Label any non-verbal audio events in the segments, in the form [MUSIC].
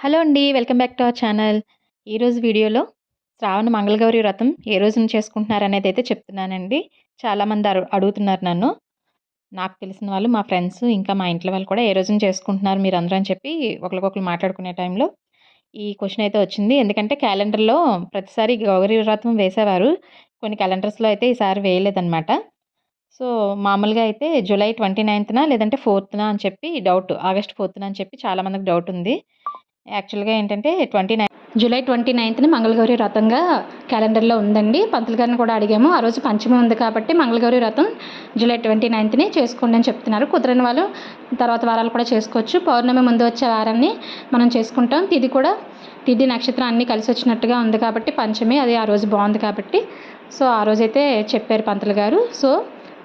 Hello అండి welcome back to our channel. ఈరోజు వీడియోలో శ్రావణ మంగళగౌరి వ్రతం ఏ రోజున చేసుకుంటున్నారు అనేది అయితే చెప్తున్నానండి. చాలామంది అడు అడుగుతున్నారు నన్ను. నాకు తెలిసిన వాళ్ళు మా ఫ్రెండ్స్ ఇంకా మా ఇంట్లో వాళ్ళు కూడా ఏ రోజున చేసుకుంటున్నారు మీరు అందరూ అని చెప్పి ఒకరికొకరు మాట్లాడుకునే టైంలో ఈ క్వశ్చన్ అయితే వచ్చింది. ఎందుకంటే క్యాలెండర్లో ప్రతిసారి గౌరీ వ్రతం వేసేవారు. కొన్ని క్యాలెండర్స్లో అయితే ఈసారి వేయలేదన్నమాట. సో మామూలుగా అయితే జూలై ట్వంటీ నైన్త్న లేదంటే ఫోర్త్న అని చెప్పి డౌట్ ఆగస్ట్ ఫోర్త్న అని చెప్పి చాలామందికి డౌట్ ఉంది. యాక్చువల్గా ఏంటంటే ట్వంటీ నైన్ జూలై ట్వంటీ నైన్త్న మంగళగౌరి వ్రతంగా క్యాలెండర్లో ఉందండి. పంతులు గారిని కూడా అడిగాము. ఆ రోజు పంచమి ఉంది కాబట్టి మంగళగౌరి వ్రతం జూలై ట్వంటీ నైన్త్ని చేసుకోండి అని చెప్తున్నారు. కుదరని వాళ్ళు తర్వాత వారాలు కూడా చేసుకోవచ్చు. పౌర్ణమి ముందు వచ్చే వారాన్ని మనం చేసుకుంటాం. తిది కూడా తిది నక్షత్రం అన్నీ కలిసి వచ్చినట్టుగా ఉంది కాబట్టి పంచమి అది ఆ రోజు బాగుంది కాబట్టి సో ఆ రోజైతే చెప్పారు పంతులు గారు సో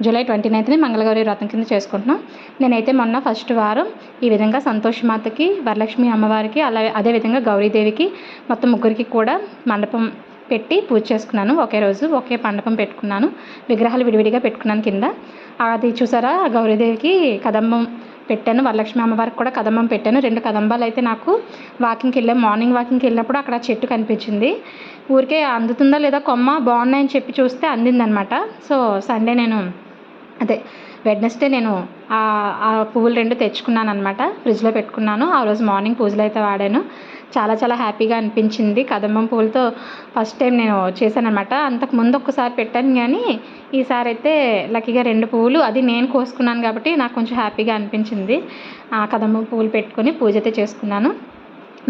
జూలై ట్వంటీ నైన్త్ని మంగళగౌరి వ్రతం కింద చేసుకుంటున్నాం. నేనైతే మొన్న ఫస్ట్ వారం ఈ విధంగా సంతోష్ మాతకి వరలక్ష్మి అమ్మవారికి అలా అదేవిధంగా గౌరీదేవికి మొత్తం ముగ్గురికి కూడా మండపం పెట్టి పూజ చేసుకున్నాను. ఒకే రోజు ఒకే మండపం పెట్టుకున్నాను. విగ్రహాలు విడివిడిగా పెట్టుకున్నాను కింద. అది చూసారా? గౌరీదేవికి కదంబం పెట్టాను. వరలక్ష్మి అమ్మవారికి కూడా కదంబం పెట్టాను. రెండు కదంబాలు అయితే నాకు వాకింగ్కి వెళ్ళాం. మార్నింగ్ వాకింగ్కి వెళ్ళినప్పుడు అక్కడ చెట్టు కనిపించింది. ఊరికే అందుతుందా లేదా కొమ్మ బాగున్నాయని చెప్పి చూస్తే అందిందనమాట. సో సండే నేను అదే వెడ్నెస్డే నేను ఆ పువ్వులు రెండు తెచ్చుకున్నాను అనమాట ఫ్రిడ్జ్లో పెట్టుకున్నాను. ఆ రోజు మార్నింగ్ పూజలు అయితే వాడాను. చాలా చాలా హ్యాపీగా అనిపించింది. కదంబం పువ్వులతో ఫస్ట్ టైం నేను చేశాను అనమాట అంతకు ముందు ఒక్కసారి పెట్టాను కానీ ఈసారి అయితే లక్కీగా రెండు పువ్వులు అది నేను కోసుకున్నాను కాబట్టి నాకు కొంచెం హ్యాపీగా అనిపించింది. ఆ కదంబం పువ్వులు పెట్టుకొని పూజ అయితే చేసుకున్నాను.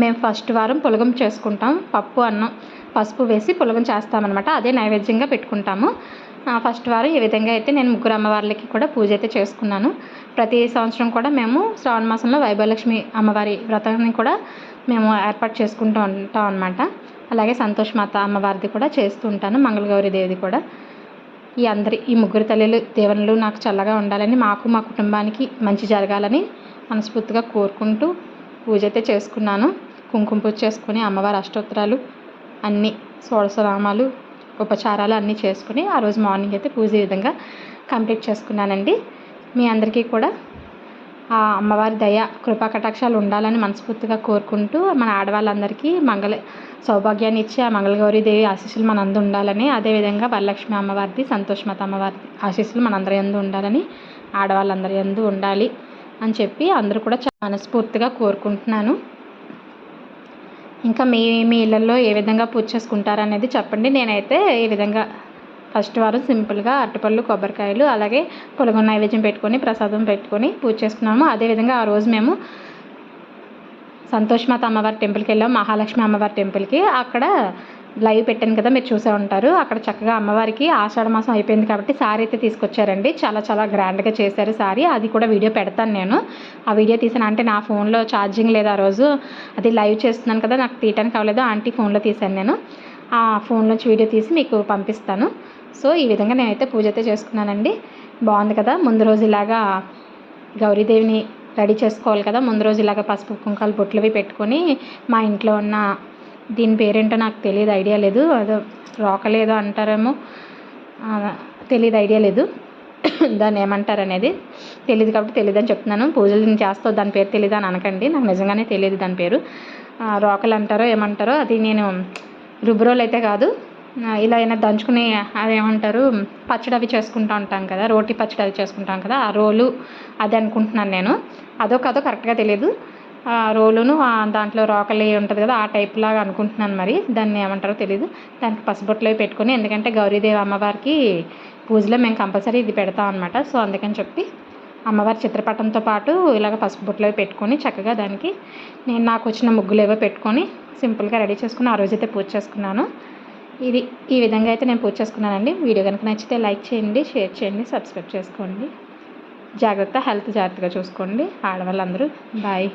మేము ఫస్ట్ వారం పులగం చేసుకుంటాం. పప్పు అన్నం పసుపు వేసి పులగం చేస్తామన్నమాట. అదే నైవేద్యంగా పెట్టుకుంటాము. ఫస్ట్ వారం ఈ విధంగా అయితే నేను ముగ్గురు అమ్మవార్లకి కూడా పూజ అయితే చేసుకున్నాను. ప్రతి సంవత్సరం కూడా మేము శ్రావణ మాసంలో వైభవలక్ష్మి అమ్మవారి వ్రతాన్ని కూడా మేము ఏర్పాటు చేసుకుంటూ ఉంటాం అనమాట అలాగే సంతోష్ మాత అమ్మవారిది కూడా చేస్తూ ఉంటాను. మంగళగౌరి దేవిది కూడా. ఈ అందరి ఈ ముగ్గురు తల్లిలు దేవుళ్ళు నాకు చల్లగా ఉండాలని మాకు మా కుటుంబానికి మంచి జరగాలని మనస్ఫూర్తిగా కోరుకుంటూ పూజ అయితే చేసుకున్నాను. కుంకుమ పూజ చేసుకుని అమ్మవారి అష్టోత్తరాలు అన్నీ షోడశనామాలు ఉపచారాలు అన్నీ చేసుకుని ఆ రోజు మార్నింగ్ అయితే పూజ ఈ విధంగా కంప్లీట్ చేసుకున్నానండి. మీ అందరికీ కూడా ఆ అమ్మవారి దయ కృపా కటాక్షాలు ఉండాలని మనస్ఫూర్తిగా కోరుకుంటూ మన ఆడవాళ్ళందరికీ మంగళ సౌభాగ్యాన్ని ఇచ్చి ఆ మంగళగౌరి దేవి ఆశీస్సులు మనందు ఉండాలని అదేవిధంగా వరలక్ష్మి అమ్మవారిది సంతోషమత అమ్మవారిది ఆశీస్సులు మనందరి ఎందు ఉండాలని ఆడవాళ్ళందరి ఎందు ఉండాలి అని చెప్పి అందరూ కూడా మనస్ఫూర్తిగా కోరుకుంటున్నాను. ఇంకా మీ మీ ఇళ్ళల్లో ఏ విధంగా పూజ చేసుకుంటారు అనేది చెప్పండి. నేనైతే ఈ విధంగా ఫస్ట్ వారం సింపుల్గా అరటిపళ్ళు కొబ్బరికాయలు అలాగే పులగం నైవేద్యం పెట్టుకొని ప్రసాదం పెట్టుకొని పూజ చేసుకున్నాము. అదేవిధంగా ఆ రోజు మేము సంతోషమాత అమ్మవారి టెంపుల్కి వెళ్ళాం మహాలక్ష్మి అమ్మవారి టెంపుల్కి. అక్కడ లైవ్ పెట్టాను కదా మీరు చూసే ఉంటారు. అక్కడ చక్కగా అమ్మవారికి ఆషాఢ మాసం అయిపోయింది కాబట్టి సారీ అయితే తీసుకొచ్చారండి. చాలా చాలా గ్రాండ్గా చేశారు సారీ. అది కూడా వీడియో పెడతాను నేను. ఆ వీడియో తీసాను. అంటే నా ఫోన్లో ఛార్జింగ్ లేదు ఆ రోజు. అది లైవ్ చేస్తున్నాను కదా నాకు తీయటానికి అవ్వలేదు. ఆంటీ ఫోన్లో తీశాను నేను. ఆ ఫోన్లోంచి వీడియో తీసి మీకు పంపిస్తాను. సో ఈ విధంగా నేనైతే పూజ అయితే చేసుకున్నానండి. బాగుంది కదా ముందు రోజు ఇలాగా గౌరీదేవిని రెడీ చేసుకోవాలి కదా. ముందు రోజు ఇలాగ పసుపు కుంకాలు బొట్లవి పెట్టుకొని మా ఇంట్లో ఉన్న దీని పేరేంటో నాకు తెలియదు ఐడియా లేదు. అదో రోకలేదో అంటారేమో. తెలియదు ఐడియా లేదు. [COUGHS] దాన్ని ఏమంటారు అనేది తెలియదు కాబట్టి తెలియదు అని చెప్తున్నాను. పూజలు నేను చేస్తావు దాని పేరు తెలియదు అని అనకండి. నాకు నిజంగానే తెలియదు దాని పేరు. రోకలు అంటారో ఏమంటారో అది నేను రుబ్బురోలు అయితే కాదు ఇలా అయినా దంచుకుని అదేమంటారు పచ్చడి అవి చేసుకుంటూ ఉంటాం కదా రోటి పచ్చడి అవి చేసుకుంటాం కదా ఆ రోలు అది అనుకుంటున్నాను నేను. అదో కాదో కరెక్ట్గా తెలియదు రోలును దాంట్లో రోకలి ఉంటుంది కదా ఆ టైప్ లాగా అనుకుంటున్నాను మరి. దాన్ని ఏమంటారో తెలియదు దానికి పసుబొట్లు పెట్టుకొని ఎందుకంటే గౌరీదేవి అమ్మవారికి పూజలో మేము కంపల్సరీ ఇది పెడతాం అనమాట సో అందుకని చెప్పి అమ్మవారి చిత్రపటంతో పాటు ఇలాగ పసుపు బొట్లు పెట్టుకొని చక్కగా దానికి నేను నాకు వచ్చిన ముగ్గులు ఏవో పెట్టుకొని సింపుల్గా రెడీ చేసుకుని ఆ రోజైతే పూజ చేసుకున్నాను. ఇది ఈ విధంగా అయితే నేను పూజ చేసుకున్నానండి. వీడియో కనుక నచ్చితే లైక్ చేయండి షేర్ చేయండి సబ్స్క్రైబ్ చేసుకోండి. జాగ్రత్త హెల్త్ జాగ్రత్తగా చూసుకోండి. ఆడవాళ్ళందరూ బాయ్.